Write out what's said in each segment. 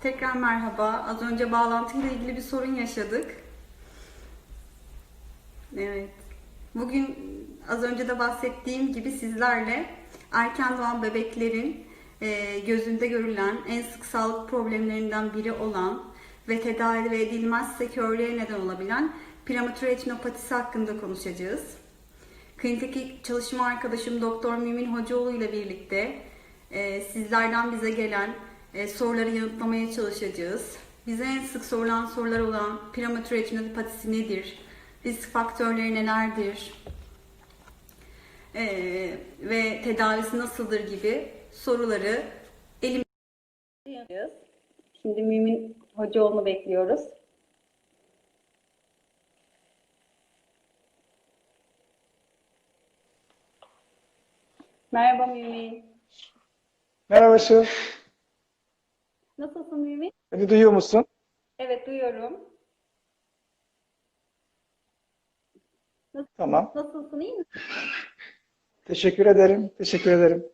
Tekrar merhaba. Az önce bağlantıyla ilgili bir sorun yaşadık. Evet. Bugün az önce de bahsettiğim gibi sizlerle erken doğan bebeklerin e, gözünde görülen en sık sağlık problemlerinden biri olan ve tedavi edilmezse körlüğe neden olabilen prematür retinopatisi hakkında konuşacağız. Klinikteki çalışma arkadaşım Doktor Mümin Hocaoğlu ile birlikte e, sizlerden bize gelen e, soruları yanıtlamaya çalışacağız. Bize en sık sorulan sorular olan prematür retinopatisi nedir? Risk faktörleri nelerdir? E, ve tedavisi nasıldır gibi soruları elimizde yanıtlayacağız. Şimdi Mümin Hocaoğlu'nu bekliyoruz. Merhaba Mümin. Merhaba Işıl. Nasılsın Mümin? Beni duyuyor musun? Evet duyuyorum. Tamam. Nasılsın iyi misin? Teşekkür ederim. Teşekkür ederim.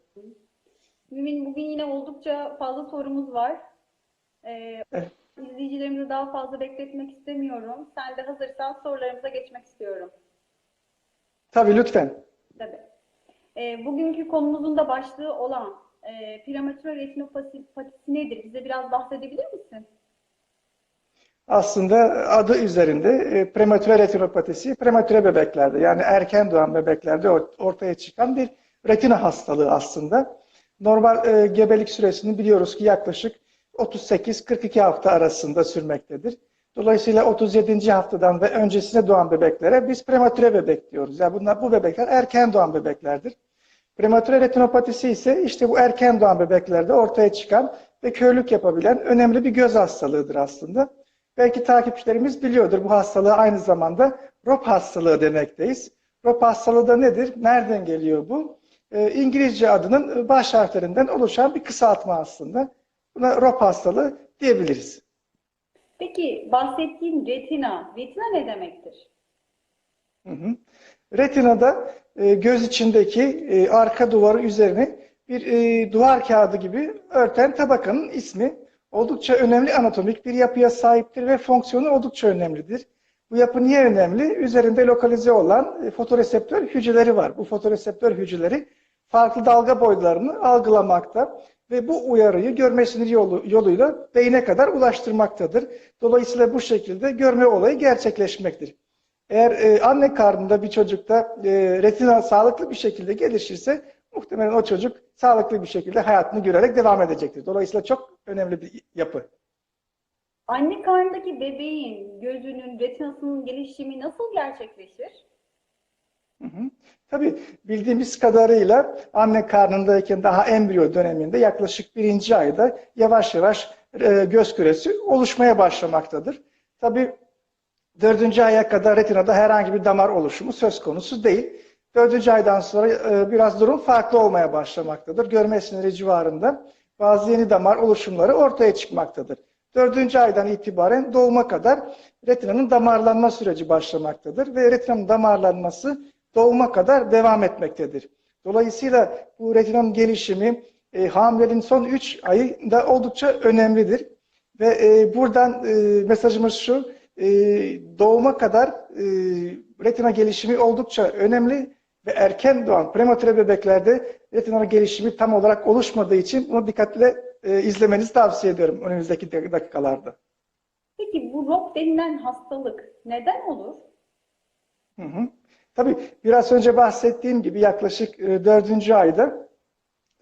Mümin bugün yine oldukça fazla sorumuz var. Ee, Evet. izleyicilerimizi daha fazla bekletmek istemiyorum. Sen de hazırsan sorularımıza geçmek istiyorum. Tabii lütfen. Tabii. Ee, bugünkü konumuzun da başlığı olan e, prematür retinopatisi nedir? Bize biraz bahsedebilir misin? Aslında adı üzerinde e, prematüre retinopatisi prematüre bebeklerde yani erken doğan bebeklerde or- ortaya çıkan bir retina hastalığı aslında. Normal e, gebelik süresini biliyoruz ki yaklaşık 38-42 hafta arasında sürmektedir. Dolayısıyla 37. haftadan ve öncesine doğan bebeklere biz prematüre bebek diyoruz. Yani bunlar bu bebekler erken doğan bebeklerdir. Prematüre retinopatisi ise işte bu erken doğan bebeklerde ortaya çıkan ve körlük yapabilen önemli bir göz hastalığıdır aslında. Belki takipçilerimiz biliyordur bu hastalığı aynı zamanda ROP hastalığı demekteyiz. ROP hastalığı da nedir? Nereden geliyor bu? Ee, İngilizce adının baş harflerinden oluşan bir kısaltma aslında. Buna ROP hastalığı diyebiliriz. Peki bahsettiğin retina, retina ne demektir? Hı hı. Retinada e, göz içindeki e, arka duvarı üzerine bir e, duvar kağıdı gibi örten tabakanın ismi oldukça önemli anatomik bir yapıya sahiptir ve fonksiyonu oldukça önemlidir. Bu yapı niye önemli? Üzerinde lokalize olan fotoreseptör hücreleri var. Bu fotoreseptör hücreleri farklı dalga boylarını algılamakta ve bu uyarıyı görme sinir yolu, yoluyla beyne kadar ulaştırmaktadır. Dolayısıyla bu şekilde görme olayı gerçekleşmektir. Eğer e, anne karnında bir çocukta e, retina sağlıklı bir şekilde gelişirse muhtemelen o çocuk sağlıklı bir şekilde hayatını görerek devam edecektir. Dolayısıyla çok önemli bir yapı. Anne karnındaki bebeğin gözünün, retinasının gelişimi nasıl gerçekleşir? Hı hı. Tabii bildiğimiz kadarıyla anne karnındayken daha embriyo döneminde yaklaşık birinci ayda yavaş yavaş e, göz küresi oluşmaya başlamaktadır. Tabii dördüncü aya kadar retinada herhangi bir damar oluşumu söz konusu değil. Dördüncü aydan sonra e, biraz durum farklı olmaya başlamaktadır. Görme siniri civarında bazı yeni damar oluşumları ortaya çıkmaktadır. Dördüncü aydan itibaren doğuma kadar retinanın damarlanma süreci başlamaktadır ve retinanın damarlanması doğuma kadar devam etmektedir. Dolayısıyla bu retinanın gelişimi e, hamileliğin son 3 ayında oldukça önemlidir. Ve e, buradan e, mesajımız şu, e, doğuma kadar e, retina gelişimi oldukça önemli ve erken doğan prematüre bebeklerde retina gelişimi tam olarak oluşmadığı için bunu dikkatle e, izlemenizi tavsiye ediyorum önümüzdeki dakikalarda. Peki bu ROP denilen hastalık neden olur? Hı hı. Tabii biraz önce bahsettiğim gibi yaklaşık e, dördüncü ayda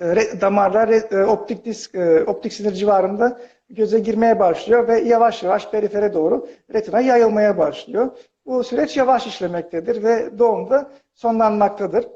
e, damarlar e, optik disk, e, optik sinir civarında göze girmeye başlıyor ve yavaş yavaş perifere doğru retina yayılmaya başlıyor. Bu süreç yavaş işlemektedir ve doğumda sonlanmaktadır.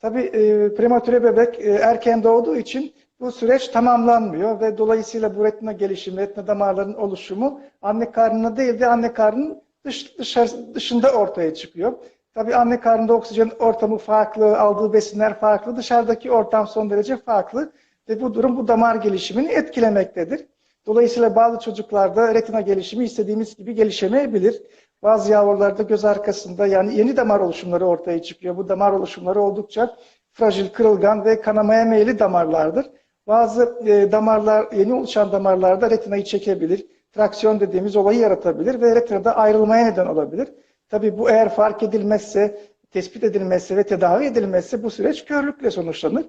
Tabii e, prematüre bebek e, erken doğduğu için bu süreç tamamlanmıyor ve dolayısıyla bu retina gelişimi, retina damarlarının oluşumu anne karnına değil de anne karnının dış, dışarı, dışında ortaya çıkıyor. Tabii anne karnında oksijen ortamı farklı, aldığı besinler farklı, dışarıdaki ortam son derece farklı ve bu durum bu damar gelişimini etkilemektedir. Dolayısıyla bazı çocuklarda retina gelişimi istediğimiz gibi gelişemeyebilir. Bazı yavrularda göz arkasında yani yeni damar oluşumları ortaya çıkıyor. Bu damar oluşumları oldukça fragil, kırılgan ve kanamaya meyilli damarlardır. Bazı e, damarlar, yeni oluşan damarlarda retinayı çekebilir. Traksiyon dediğimiz olayı yaratabilir ve retinada ayrılmaya neden olabilir. Tabii bu eğer fark edilmezse, tespit edilmezse ve tedavi edilmezse bu süreç körlükle sonuçlanır.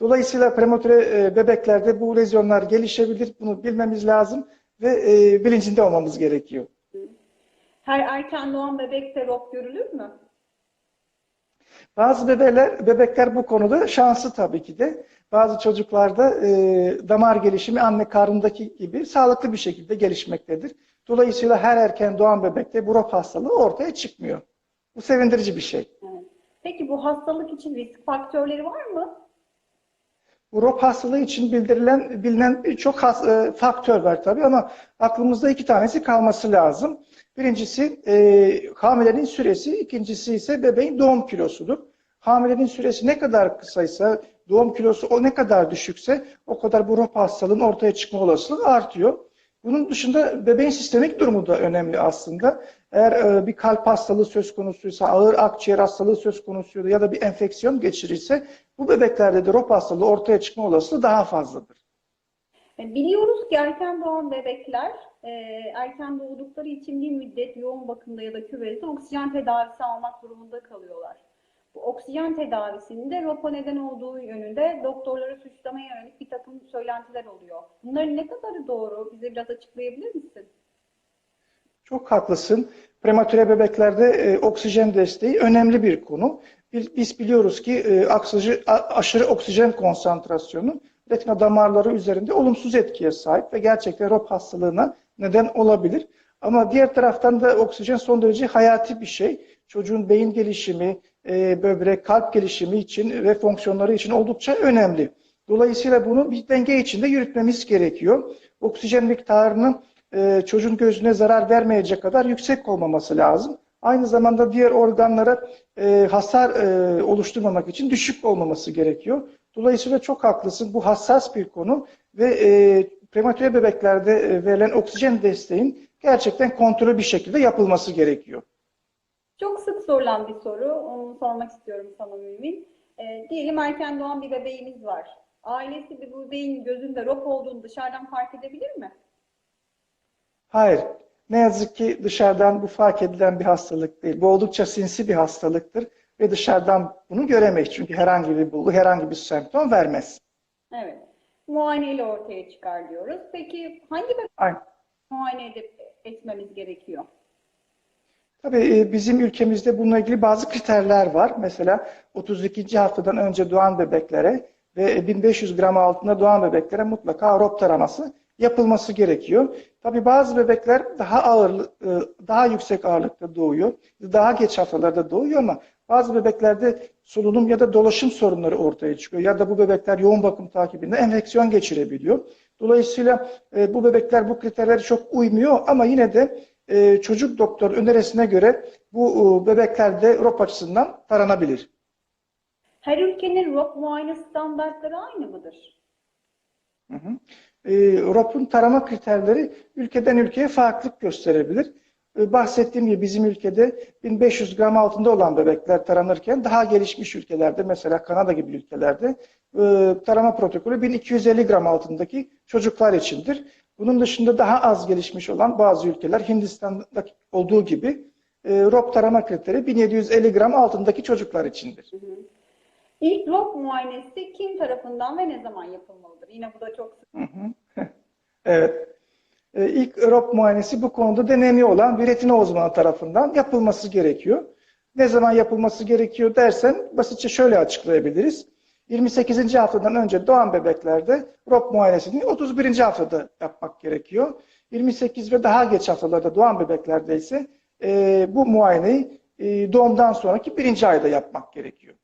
Dolayısıyla prematüre e, bebeklerde bu lezyonlar gelişebilir. Bunu bilmemiz lazım ve e, bilincinde olmamız gerekiyor. Her erken doğan bebekte ROP görülür mü? Bazı bebeler, bebekler bu konuda şanslı tabii ki de. Bazı çocuklarda e, damar gelişimi anne karnındaki gibi sağlıklı bir şekilde gelişmektedir. Dolayısıyla her erken doğan bebekte bu ROP hastalığı ortaya çıkmıyor. Bu sevindirici bir şey. Evet. Peki bu hastalık için risk faktörleri var mı? ROP hastalığı için bildirilen, bilinen birçok e, faktör var tabii ama aklımızda iki tanesi kalması lazım. Birincisi e, hamilenin süresi, ikincisi ise bebeğin doğum kilosudur. Hamilenin süresi ne kadar kısaysa, doğum kilosu o ne kadar düşükse o kadar bu ROP hastalığın ortaya çıkma olasılığı artıyor. Bunun dışında bebeğin sistemik durumu da önemli aslında. Eğer e, bir kalp hastalığı söz konusuysa, ağır akciğer hastalığı söz konusuysa ya da bir enfeksiyon geçirirse bu bebeklerde de ROP hastalığı ortaya çıkma olasılığı daha fazladır. E, Biliyoruz ki erken doğan bebekler e, erken doğdukları için bir müddet yoğun bakımda ya da küvette oksijen tedavisi almak durumunda kalıyorlar. Oksijen tedavisinde ROP'a neden olduğu yönünde doktorları suçlamaya yönelik bir takım söylentiler oluyor. Bunların ne kadarı doğru? Bize biraz açıklayabilir misin? Çok haklısın. Prematüre bebeklerde e, oksijen desteği önemli bir konu. Biz, biliyoruz ki e, aksıcı, a- aşırı oksijen konsantrasyonu retina damarları üzerinde olumsuz etkiye sahip ve gerçekten ROP hastalığına neden olabilir. Ama diğer taraftan da oksijen son derece hayati bir şey. Çocuğun beyin gelişimi, e, böbrek, kalp gelişimi için ve fonksiyonları için oldukça önemli. Dolayısıyla bunu bir denge içinde yürütmemiz gerekiyor. Oksijen miktarının e, çocuğun gözüne zarar vermeyecek kadar yüksek olmaması lazım. Aynı zamanda diğer organlara e, hasar e, oluşturmamak için düşük olmaması gerekiyor. Dolayısıyla çok haklısın. Bu hassas bir konu ve e, prematüre bebeklerde e, verilen oksijen desteğin gerçekten kontrollü bir şekilde yapılması gerekiyor. Çok sık sorulan bir soru. Onu sormak istiyorum sana Mümin. E, diyelim erken doğan bir bebeğimiz var. Ailesi bir bebeğin gözünde ROP olduğunu dışarıdan fark edebilir mi? Hayır. Ne yazık ki dışarıdan bu fark edilen bir hastalık değil. Bu oldukça sinsi bir hastalıktır ve dışarıdan bunu göremeyiz. Çünkü herhangi bir bulgu, herhangi bir semptom vermez. Evet. Muayeneyle ortaya çıkar diyoruz. Peki hangi Aynen. muayene edip etmemiz gerekiyor? Tabii e, bizim ülkemizde bununla ilgili bazı kriterler var. Mesela 32. haftadan önce doğan bebeklere ve 1500 gram altında doğan bebeklere mutlaka ROP taraması yapılması gerekiyor. Tabii bazı bebekler daha ağır, e, daha yüksek ağırlıkta doğuyor. Daha geç haftalarda doğuyor ama bazı bebeklerde solunum ya da dolaşım sorunları ortaya çıkıyor. Ya da bu bebekler yoğun bakım takibinde enfeksiyon geçirebiliyor. Dolayısıyla e, bu bebekler bu kriterlere çok uymuyor ama yine de e, çocuk doktor önerisine göre bu e, bebekler de ROP açısından taranabilir. Her ülkenin ROP muayene standartları aynı mıdır? Hı hı. E, ROP'un tarama kriterleri ülkeden ülkeye farklılık gösterebilir. E, bahsettiğim gibi bizim ülkede 1500 gram altında olan bebekler taranırken daha gelişmiş ülkelerde mesela Kanada gibi ülkelerde e, tarama protokolü 1250 gram altındaki çocuklar içindir. Bunun dışında daha az gelişmiş olan bazı ülkeler Hindistan'da olduğu gibi e, ROP tarama kriteri 1750 gram altındaki çocuklar içindir. İlk ROP muayenesi kim tarafından ve ne zaman yapılmalıdır? Yine bu da çok sık. Hı hı. Evet. Ee, İlk ROP muayenesi bu konuda deneyimi olan bir retina uzmanı tarafından yapılması gerekiyor. Ne zaman yapılması gerekiyor dersen basitçe şöyle açıklayabiliriz. 28. haftadan önce doğan bebeklerde ROP muayenesini 31. haftada yapmak gerekiyor. 28 ve daha geç haftalarda doğan bebeklerde ise e, bu muayeneyi e, doğumdan sonraki birinci ayda yapmak gerekiyor.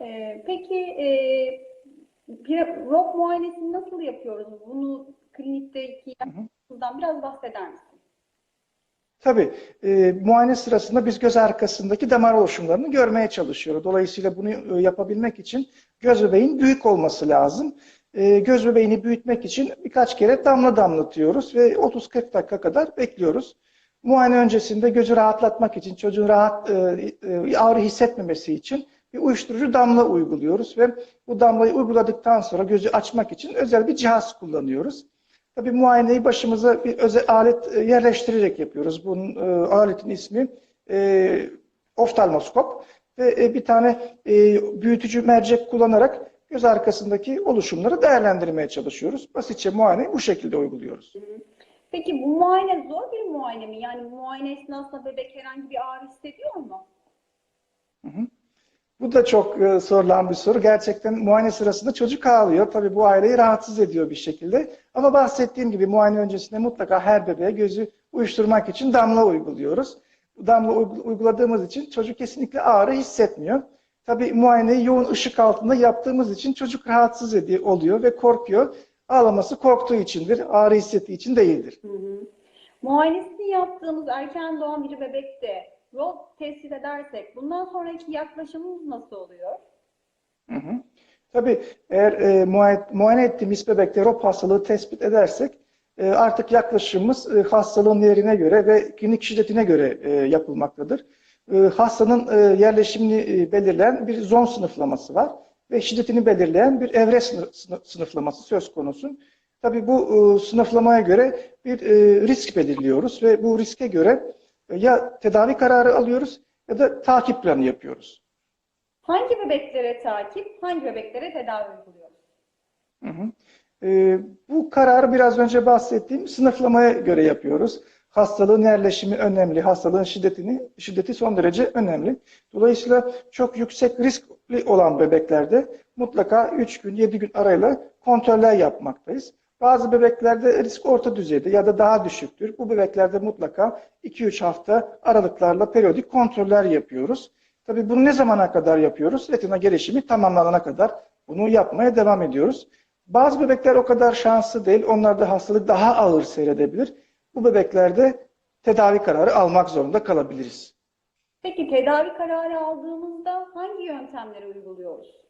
Ee, peki e, bir ROP muayenesini nasıl yapıyoruz? Bunu klinikteki yaptığımızdan biraz bahseder misin? Tabii e, muayene sırasında biz göz arkasındaki damar oluşumlarını görmeye çalışıyoruz. Dolayısıyla bunu e, yapabilmek için göz bebeğin büyük olması lazım. E, göz bebeğini büyütmek için birkaç kere damla damlatıyoruz ve 30-40 dakika kadar bekliyoruz. Muayene öncesinde gözü rahatlatmak için, çocuğun rahat e, e, ağrı hissetmemesi için bir uyuşturucu damla uyguluyoruz ve bu damlayı uyguladıktan sonra gözü açmak için özel bir cihaz kullanıyoruz. Tabii muayeneyi başımıza bir özel alet e, yerleştirerek yapıyoruz. Bunun e, aletin ismi e, oftalmoskop ve e, bir tane e, büyütücü mercek kullanarak göz arkasındaki oluşumları değerlendirmeye çalışıyoruz. Basitçe muayeneyi bu şekilde uyguluyoruz. Peki bu muayene zor bir muayene mi? Yani muayene esnasında bebek herhangi bir ağrı hissediyor mu? Bu da çok e, sorulan bir soru. Gerçekten muayene sırasında çocuk ağlıyor. Tabii bu aileyi rahatsız ediyor bir şekilde. Ama bahsettiğim gibi muayene öncesinde mutlaka her bebeğe gözü uyuşturmak için damla uyguluyoruz. Bu damla uygu- uyguladığımız için çocuk kesinlikle ağrı hissetmiyor. Tabii muayeneyi yoğun ışık altında yaptığımız için çocuk rahatsız ediyor, oluyor ve korkuyor. Ağlaması korktuğu içindir, ağrı hissettiği için değildir. Muayenesini yaptığımız erken doğan bir bebekte ROP tespit edersek bundan sonraki yaklaşımımız nasıl oluyor? Hı hı. Tabii eğer e, muayene, ettiğimiz bebekte ROP hastalığı tespit edersek e, artık yaklaşımımız e, hastalığın yerine göre ve klinik şiddetine göre e, yapılmaktadır. E, hastanın e, yerleşimini e, belirleyen bir zon sınıflaması var ve şiddetini belirleyen bir evre sınıf- sınıf- sınıflaması söz konusu. Tabii bu e, sınıflamaya göre bir e, risk belirliyoruz ve bu riske göre ya tedavi kararı alıyoruz ya da takip planı yapıyoruz. Hangi bebeklere takip, hangi bebeklere tedavi uyguluyoruz? Hı hı. Ee, bu kararı biraz önce bahsettiğim sınıflamaya göre yapıyoruz. Hastalığın yerleşimi önemli, hastalığın şiddetini şiddeti son derece önemli. Dolayısıyla çok yüksek riskli olan bebeklerde mutlaka 3 gün, 7 gün arayla kontroller yapmaktayız. Bazı bebeklerde risk orta düzeyde ya da daha düşüktür. Bu bebeklerde mutlaka 2-3 hafta aralıklarla periyodik kontroller yapıyoruz. Tabii bunu ne zamana kadar yapıyoruz? Retina gelişimi tamamlanana kadar bunu yapmaya devam ediyoruz. Bazı bebekler o kadar şanslı değil. Onlarda hastalık daha ağır seyredebilir. Bu bebeklerde tedavi kararı almak zorunda kalabiliriz. Peki tedavi kararı aldığımızda hangi yöntemleri uyguluyoruz?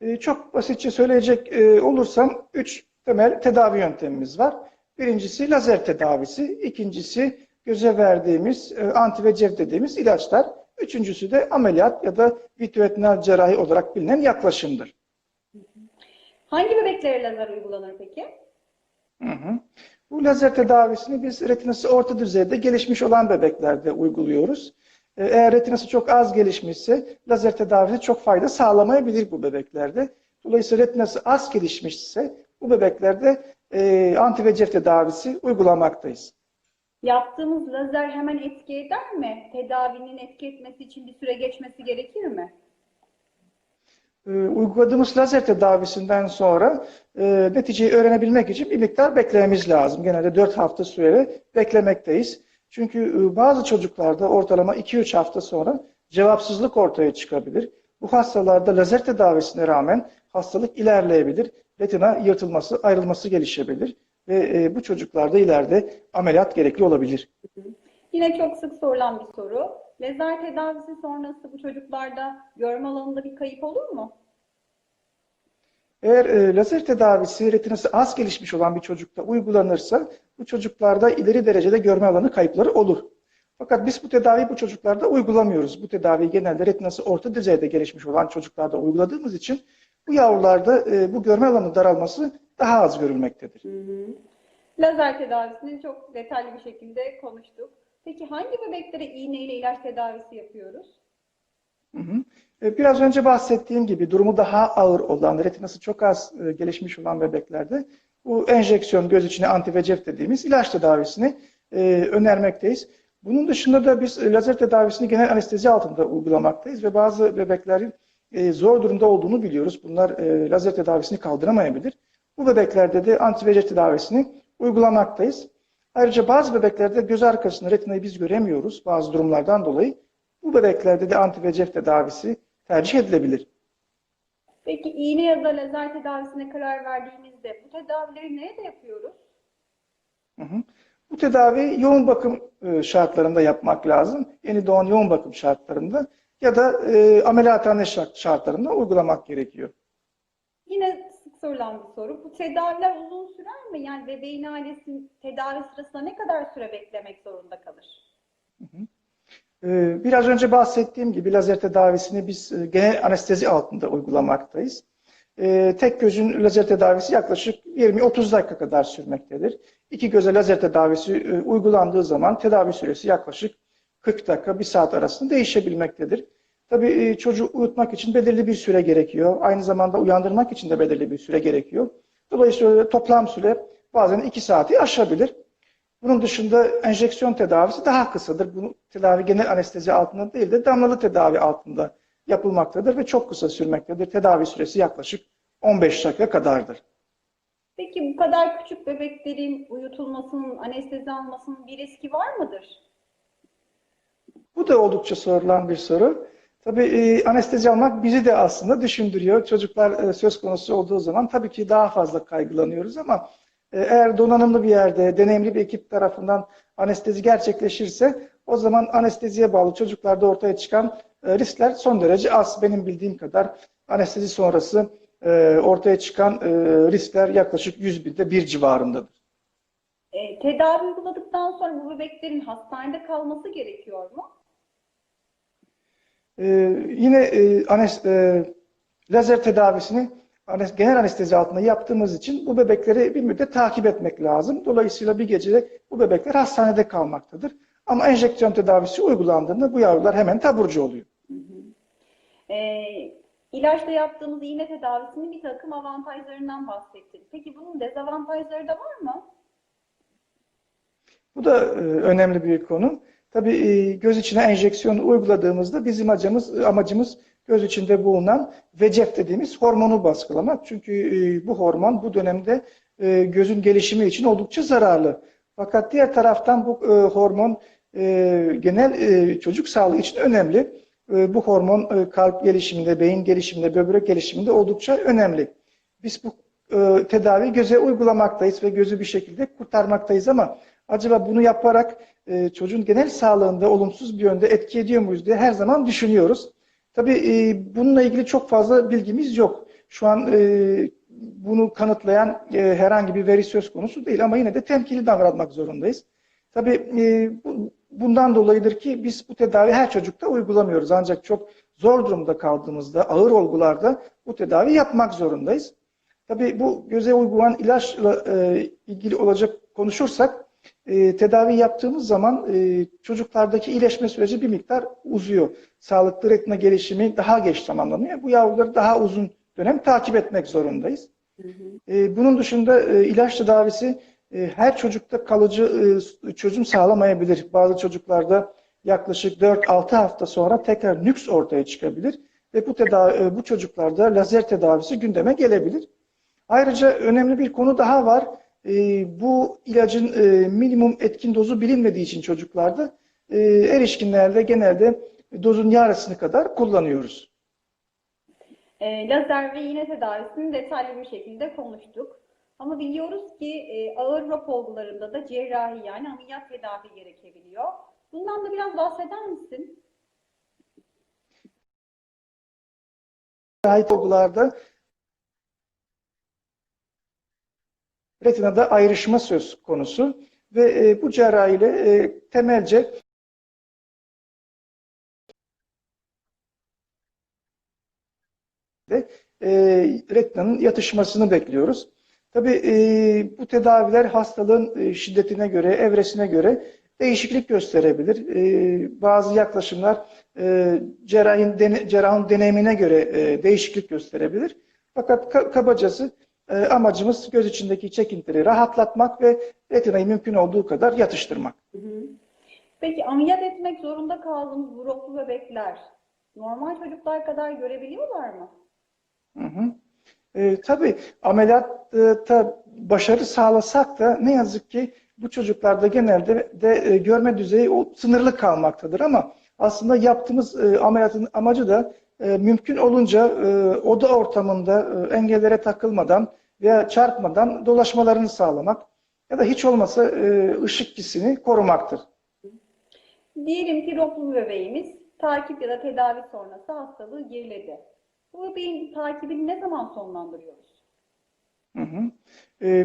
Ee, çok basitçe söyleyecek e, olursam üç temel tedavi yöntemimiz var. Birincisi lazer tedavisi, ikincisi göze verdiğimiz e, anti-VEGF dediğimiz ilaçlar, üçüncüsü de ameliyat ya da vitreoretinal cerrahi olarak bilinen yaklaşımdır. Hangi bebeklere lazer uygulanır peki? Hı hı. Bu lazer tedavisini biz retinası orta düzeyde gelişmiş olan bebeklerde uyguluyoruz. Ee, Eğer retinası çok az gelişmişse lazer tedavisi çok fayda sağlamayabilir bu bebeklerde. Dolayısıyla retinası az gelişmişse bu bebeklerde e, anti-VEGF tedavisi uygulamaktayız. Yaptığımız lazer hemen etki eder mi? Tedavinin etki etmesi için bir süre geçmesi gerekir mi? Ee, uyguladığımız lazer tedavisinden sonra e, neticeyi öğrenebilmek için bir miktar beklememiz lazım. Genelde 4 hafta süre beklemekteyiz. Çünkü e, bazı çocuklarda ortalama 2-3 hafta sonra cevapsızlık ortaya çıkabilir. Bu hastalarda lazer tedavisine rağmen hastalık ilerleyebilir. Retina yırtılması, ayrılması gelişebilir ve e, bu çocuklarda ileride ameliyat gerekli olabilir. Yine çok sık sorulan bir soru. Lazer tedavisi sonrası bu çocuklarda görme alanında bir kayıp olur mu? Eğer e, lazer tedavisi retinası az gelişmiş olan bir çocukta uygulanırsa bu çocuklarda ileri derecede görme alanı kayıpları olur. Fakat biz bu tedaviyi bu çocuklarda uygulamıyoruz. Bu tedaviyi genelde retinası orta düzeyde gelişmiş olan çocuklarda uyguladığımız için bu yavrularda e, bu görme alanı daralması daha az görülmektedir. Lazer tedavisini çok detaylı bir şekilde konuştuk. Peki hangi bebeklere iğne ile ilaç tedavisi yapıyoruz? Hı hı. E, Biraz önce bahsettiğim gibi durumu daha ağır olan, retinası çok az e, gelişmiş olan bebeklerde bu enjeksiyon göz içine anti-VEGF dediğimiz ilaç tedavisini e, önermekteyiz. Bunun dışında da biz lazer tedavisini genel anestezi altında uygulamaktayız ve bazı bebeklerin zor durumda olduğunu biliyoruz. Bunlar lazer tedavisini kaldıramayabilir. Bu bebeklerde de anti-VEGF tedavisini uygulamaktayız. Ayrıca bazı bebeklerde göz arkasında retinayı biz göremiyoruz bazı durumlardan dolayı. Bu bebeklerde de anti-VEGF tedavisi tercih edilebilir. Peki iğne ya da lazer tedavisine karar verdiğimizde bu tedavileri nerede yapıyoruz? Hı hı. Bu tedavi yoğun bakım e, şartlarında yapmak lazım. Yeni doğan yoğun bakım şartlarında ya da e, ameliyathane şart- şartlarında uygulamak gerekiyor. Yine sık sorulan bir soru. Bu tedaviler uzun sürer mi? Yani bebeğin ailesi tedavi sırasında ne kadar süre beklemek zorunda kalır? Ee, Biraz önce bahsettiğim gibi lazer tedavisini biz e, genel anestezi altında uygulamaktayız. Ee, Tek gözün lazer tedavisi yaklaşık 20-30 dakika kadar sürmektedir. İki göze lazer tedavisi e, uygulandığı zaman tedavi süresi yaklaşık 40 dakika, 1 saat arasında değişebilmektedir. Tabii e, çocuğu uyutmak için belirli bir süre gerekiyor. Aynı zamanda uyandırmak için de belirli bir süre gerekiyor. Dolayısıyla toplam süre bazen 2 saati aşabilir. Bunun dışında enjeksiyon tedavisi daha kısadır. Bu tedavi genel anestezi altında değil de damlalı tedavi altında yapılmaktadır ve çok kısa sürmektedir. Tedavi süresi yaklaşık 15 dakika kadardır. Peki bu kadar küçük bebeklerin uyutulmasının, anestezi almasının bir riski var mıdır? Bu da oldukça sorulan bir soru. Tabii e, anestezi almak bizi de aslında düşündürüyor. Çocuklar e, söz konusu olduğu zaman tabii ki daha fazla kaygılanıyoruz ama eğer donanımlı bir yerde, deneyimli bir ekip tarafından anestezi gerçekleşirse o zaman anesteziye bağlı çocuklarda ortaya çıkan e, riskler son derece az. Benim bildiğim kadar anestezi sonrası e, ortaya çıkan e, riskler yaklaşık 100 binde bir civarındadır. E, tedavi uyguladıktan sonra bu bebeklerin hastanede kalması gerekiyor mu? Ee, yine e, anes, e, lazer tedavisini genel anestezi altında yaptığımız için bu bebekleri bir müddet takip etmek lazım. Dolayısıyla bir gece bu bebekler hastanede kalmaktadır. Ama enjeksiyon tedavisi uygulandığında bu yavrular hemen taburcu oluyor. E, ilaçla yaptığımız iğne tedavisinin bir takım avantajlarından bahsettik. Peki bunun dezavantajları da var mı? Bu da e, önemli bir konu. Tabii e, göz içine enjeksiyon uyguladığımızda bizim amacımız, amacımız göz içinde bulunan VEGF dediğimiz hormonu baskılamak. Çünkü e, bu hormon bu dönemde e, gözün gelişimi için oldukça zararlı. Fakat diğer taraftan bu e, hormon genel çocuk sağlığı için önemli. Bu hormon kalp gelişiminde, beyin gelişiminde, böbrek gelişiminde oldukça önemli. Biz bu tedavi göze uygulamaktayız ve gözü bir şekilde kurtarmaktayız ama acaba bunu yaparak çocuğun genel sağlığında olumsuz bir yönde etki ediyor muyuz diye her zaman düşünüyoruz. Tabii e, bununla ilgili çok fazla bilgimiz yok. Şu an e, bunu kanıtlayan e, herhangi bir veri söz konusu değil ama yine de temkinli davranmak zorundayız. Tabii bu, bundan dolayıdır ki biz bu tedavi her çocukta uygulamıyoruz. Ancak çok zor durumda kaldığımızda, ağır olgularda bu tedavi yapmak zorundayız. Tabii bu göze uygulanan ilaçla ilgili olacak konuşursak e, tedavi yaptığımız zaman e, çocuklardaki iyileşme süreci bir miktar uzuyor. Sağlıklı retina gelişimi daha geç tamamlanıyor. Bu yavruları daha uzun dönem takip etmek zorundayız. E, bunun dışında e, ilaç tedavisi e, her çocukta kalıcı e, çözüm sağlamayabilir. Bazı çocuklarda yaklaşık 4-6 hafta sonra tekrar nüks ortaya çıkabilir ve bu tedavi e, bu çocuklarda lazer tedavisi gündeme gelebilir. Ayrıca önemli bir konu daha var. E, bu ilacın e, minimum etkin dozu bilinmediği için çocuklarda e, erişkinlerde genelde dozun yarısını kadar kullanıyoruz. E, lazer ve iğne tedavisini detaylı bir şekilde konuştuk. Ama biliyoruz ki e, ağır ROP olgularında da cerrahi yani ameliyat tedavi gerekebiliyor. Bundan da biraz bahseder misin? Ait olgularda retinada ayrışma söz konusu ve e, bu cerrahiyle e, temelce de e, retinanın yatışmasını bekliyoruz. Tabii e, bu tedaviler hastalığın e, şiddetine göre, evresine göre değişiklik gösterebilir. E, bazı yaklaşımlar e, cerrahın, dene, cerrahın deneyimine göre e, değişiklik gösterebilir. Fakat ka- kabacası e, amacımız göz içindeki çekintileri rahatlatmak ve retinayı mümkün olduğu kadar yatıştırmak. Peki ameliyat etmek zorunda kaldığımız bu bebekler normal çocuklar kadar görebiliyorlar mı? Hı hı. E, tabii ameliyatta başarı sağlasak da ne yazık ki bu çocuklarda genelde de e, görme düzeyi o sınırlı kalmaktadır ama aslında yaptığımız e, ameliyatın amacı da mümkün olunca e, oda ortamında e, engellere takılmadan veya çarpmadan dolaşmalarını sağlamak ya da hiç olmasa e, ışık hissini korumaktır. Diyelim ki ROP'lu bebeğimiz takip ya da tedavi sonrası hastalığı geriledi. Bu bebeğin takibini ne zaman sonlandırıyoruz? Hı hı.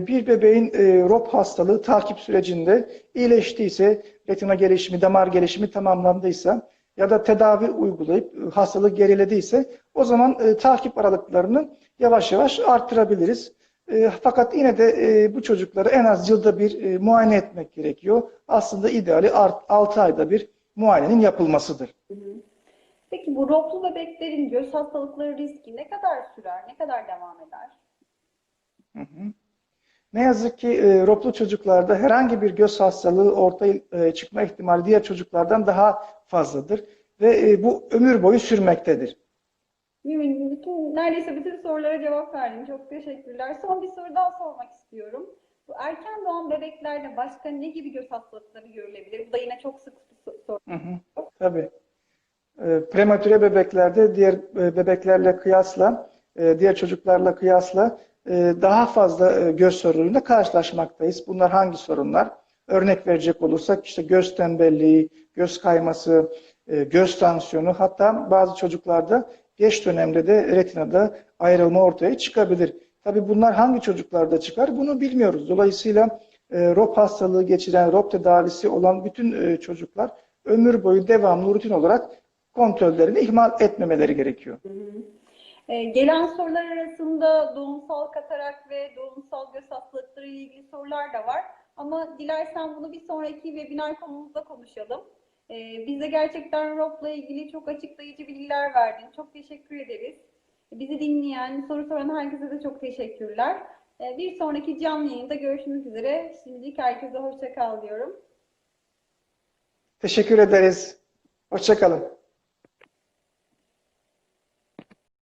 Bir bebeğin e, ROP hastalığı takip sürecinde iyileştiyse, retina gelişimi, damar gelişimi tamamlandıysa ya da tedavi uygulayıp e, hastalık gerilediyse o zaman e, takip aralıklarını yavaş yavaş arttırabiliriz. E, Fakat yine de e, bu çocukları en az yılda bir e, muayene etmek gerekiyor. Aslında ideali 6 ayda bir muayenenin yapılmasıdır. Peki bu roplu bebeklerin göz hastalıkları riski ne kadar sürer, ne kadar devam eder? Ne yazık ki e, roplu çocuklarda herhangi bir göz hastalığı ortaya e, çıkma ihtimali diğer çocuklardan daha fazladır ve e, bu ömür boyu sürmektedir. Mümin, bütün, neredeyse bütün sorulara cevap verdin. Çok teşekkürler. Son bir soru daha sormak istiyorum. Bu erken doğan bebeklerde başka ne gibi göz hastalıkları görülebilir? Bu da yine çok sık soru. Hı hı, tabii. E, prematüre bebeklerde diğer e, bebeklerle kıyasla, e, diğer çocuklarla kıyasla daha fazla e, göz sorunuyla karşılaşmaktayız. Bunlar hangi sorunlar? Örnek verecek olursak işte göz tembelliği, göz kayması, e, göz tansiyonu hatta bazı çocuklarda geç dönemde de retinada ayrılma ortaya çıkabilir. Tabii bunlar hangi çocuklarda çıkar bunu bilmiyoruz. Dolayısıyla e, ROP hastalığı geçiren, ROP tedavisi olan bütün çocuklar ömür boyu devamlı rutin olarak kontrollerini ihmal etmemeleri gerekiyor. Ee, gelen sorular arasında doğumsal katarak ve doğumsal göz hastalıkları ile ilgili sorular da var. Ama dilersen bunu bir sonraki webinar konumuzda konuşalım. Ee, bize gerçekten ROP'la ilgili çok açıklayıcı bilgiler verdin. Çok teşekkür ederiz. Bizi dinleyen, soru soran herkese de çok teşekkürler. Ee, bir sonraki canlı yayında görüşmek üzere. Şimdilik herkese hoşça kal diyorum. Teşekkür ederiz. Hoşçakalın.